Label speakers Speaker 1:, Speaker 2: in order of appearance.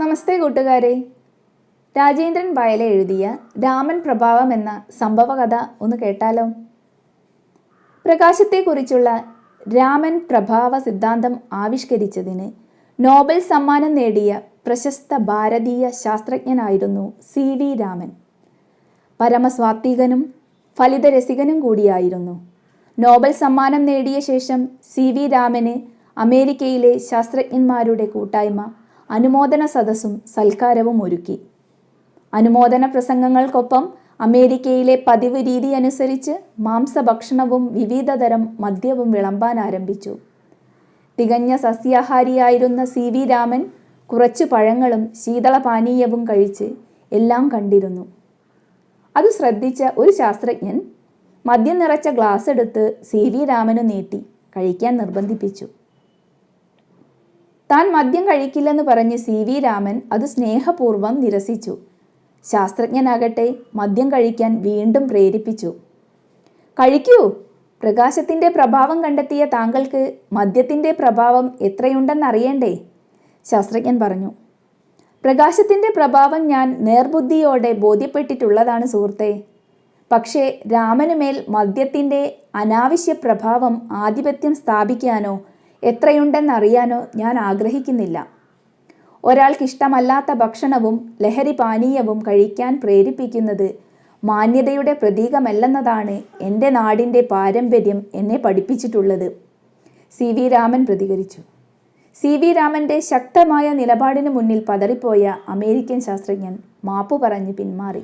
Speaker 1: നമസ്തേ കൂട്ടുകാരെ. രാജേന്ദ്രൻ വയല എഴുതിയ രാമൻ പ്രഭാവം എന്ന സംഭവകഥ ഒന്ന് കേട്ടാലോ? പ്രകാശത്തെക്കുറിച്ചുള്ള രാമൻ പ്രഭാവ സിദ്ധാന്തം ആവിഷ്കരിച്ചതിന് നോബൽ സമ്മാനം നേടിയ പ്രശസ്ത ഭാരതീയ ശാസ്ത്രജ്ഞനായിരുന്നു സി വി രാമൻ. പരമസ്വാത്വികനും ഫലിതരസികനും കൂടിയായിരുന്നു. നോബൽ സമ്മാനം നേടിയ ശേഷം സി വി രാമന് അമേരിക്കയിലെ ശാസ്ത്രജ്ഞന്മാരുടെ കൂട്ടായ്മ അനുമോദന സദസ്സും സൽക്കാരവും ഒരുക്കി. അനുമോദന പ്രസംഗങ്ങൾക്കൊപ്പം അമേരിക്കയിലെ പതിവ് രീതി അനുസരിച്ച് മാംസഭക്ഷണവും വിവിധതരം മദ്യവും വിളമ്പാൻ ആരംഭിച്ചു. തികഞ്ഞ സസ്യാഹാരിയായിരുന്ന സി വി രാമൻ കുറച്ച് പഴങ്ങളും ശീതളപാനീയവും കഴിച്ച് എല്ലാം കണ്ടിരുന്നു. അത് ശ്രദ്ധിച്ച ഒരു ശാസ്ത്രജ്ഞൻ മദ്യം നിറച്ച ഗ്ലാസ് എടുത്ത് സി വി രാമനു നീട്ടി കഴിക്കാൻ നിർബന്ധിപ്പിച്ചു. താൻ മദ്യം കഴിക്കില്ലെന്ന് പറഞ്ഞ് സി വി രാമൻ അത് സ്നേഹപൂർവം നിരസിച്ചു. ശാസ്ത്രജ്ഞനാകട്ടെ മദ്യം കഴിക്കാൻ വീണ്ടും പ്രേരിപ്പിച്ചു. കഴിക്കൂ. പ്രകാശത്തിന്റെ പ്രഭാവം കണ്ടെത്തിയ താങ്കൾക്ക് മദ്യത്തിന്റെ പ്രഭാവം എത്രയുണ്ടെന്നറിയണ്ടേ? ശാസ്ത്രജ്ഞൻ പറഞ്ഞു. പ്രകാശത്തിന്റെ പ്രഭാവം ഞാൻ നേർബുദ്ധിയോടെ ബോധ്യപ്പെട്ടിട്ടുള്ളതാണ് സുഹൃത്തെ. പക്ഷേ രാമനുമേൽ മദ്യത്തിന്റെ അനാവശ്യ പ്രഭാവം ആധിപത്യം സ്ഥാപിക്കാനോ എത്രയുണ്ടെന്നറിയാനോ ഞാൻ ആഗ്രഹിക്കുന്നില്ല. ഒരാൾക്കിഷ്ടമല്ലാത്ത ഭക്ഷണവും ലഹരി പാനീയവും കഴിക്കാൻ പ്രേരിപ്പിക്കുന്നത് മാന്യതയുടെ പ്രതീകമല്ലെന്നതാണ് എന്റെ നാടിന്റെ പാരമ്പര്യം എന്നെ പഠിപ്പിച്ചിട്ടുള്ളത്. സി വി രാമൻ പ്രതികരിച്ചു. സി വി രാമന്റെ ശക്തമായ നിലപാടിന് മുന്നിൽ പതറിപ്പോയ അമേരിക്കൻ ശാസ്ത്രജ്ഞൻ മാപ്പു പറഞ്ഞ് പിന്മാറി.